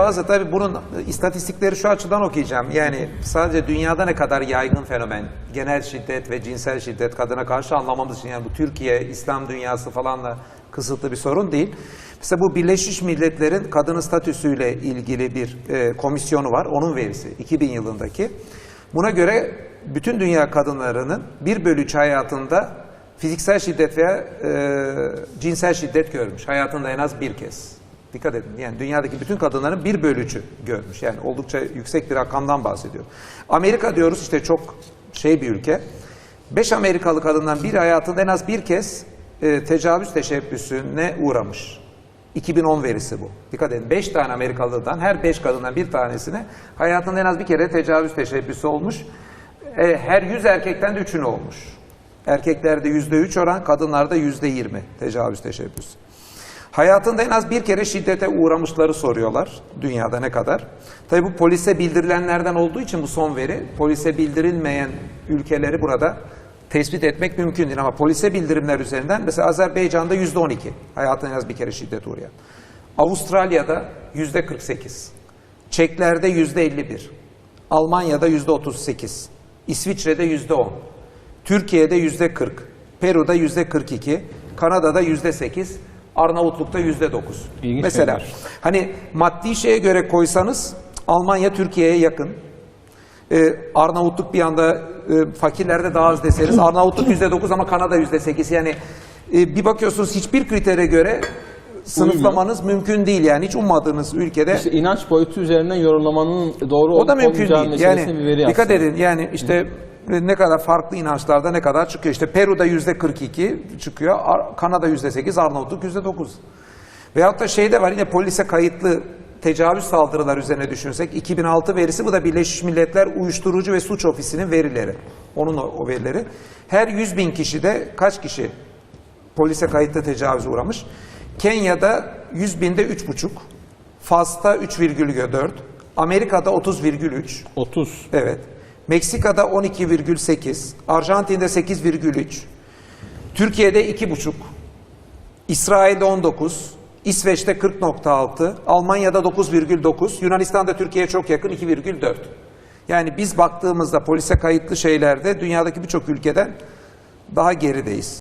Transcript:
Bazı tabii bunun istatistikleri şu açıdan okuyacağım. Yani sadece dünyada ne kadar yaygın fenomen, genel şiddet ve cinsel şiddet kadına karşı anlamamız için yani bu Türkiye, İslam dünyası falanla kısıtlı bir sorun değil. Mesela bu Birleşmiş Milletler'in kadın statüsüyle ilgili bir e, komisyonu var. Onun verisi 2000 yılındaki. Buna göre bütün dünya kadınlarının bir bölü üç hayatında fiziksel şiddet veya e, cinsel şiddet görmüş. Hayatında en az bir kez. Dikkat edin. Yani dünyadaki bütün kadınların bir bölücü görmüş. Yani oldukça yüksek bir rakamdan bahsediyor. Amerika diyoruz işte çok şey bir ülke. Beş Amerikalı kadından biri hayatında en az bir kez e, tecavüz teşebbüsüne uğramış. 2010 verisi bu. Dikkat edin. 5 tane Amerikalıdan her 5 kadından bir tanesine hayatında en az bir kere tecavüz teşebbüsü olmuş. E, her 100 erkekten de 3'ünü olmuş. Erkeklerde %3 oran, kadınlarda %20 tecavüz teşebbüsü. Hayatında en az bir kere şiddete uğramışları soruyorlar. Dünyada ne kadar? Tabii bu polise bildirilenlerden olduğu için bu son veri, polise bildirilmeyen ülkeleri burada tespit etmek mümkün değil. Ama polise bildirimler üzerinden mesela Azerbaycan'da yüzde 12 hayatında en az bir kere şiddet uğrayan. Avustralya'da yüzde 48. Çeklerde yüzde 51. Almanya'da yüzde 38. İsviçre'de yüzde 10. Türkiye'de yüzde 40. Peru'da yüzde 42. Kanada'da yüzde 8. Arnavutluk'ta yüzde 9. İlginç Mesela şeyler. hani maddi şeye göre koysanız Almanya Türkiye'ye yakın. Ee, Arnavutluk bir anda e, fakirlerde daha az deseniz Arnavutluk yüzde dokuz ama Kanada yüzde sekiz yani e, bir bakıyorsunuz hiçbir kritere göre sınıflamanız mümkün değil yani hiç ummadığınız ülkede İşte inanç boyutu üzerinden yorumlamanın doğru o da mümkün değil. Yani bir veri dikkat aslında. edin yani işte e, ne kadar farklı inançlarda ne kadar çıkıyor. İşte Peru'da yüzde 42 çıkıyor. Ar- Kanada yüzde 8, Arnavutluk yüzde 9. Veyahut da şey de var yine polise kayıtlı tecavüz saldırılar üzerine düşünsek 2006 verisi bu da Birleşmiş Milletler Uyuşturucu ve Suç Ofisi'nin verileri. Onun o, o verileri. Her 100 bin kişide kaç kişi polise kayıtlı tecavüze uğramış? Kenya'da 100 binde 3,5. Fas'ta 3,4. Amerika'da 30,3. 30. Evet. Meksika'da 12,8. Arjantin'de 8,3. Türkiye'de 2,5. İsrail'de 19. İsveç'te 40.6. Almanya'da 9,9. Yunanistan'da Türkiye'ye çok yakın 2,4. Yani biz baktığımızda polise kayıtlı şeylerde dünyadaki birçok ülkeden daha gerideyiz.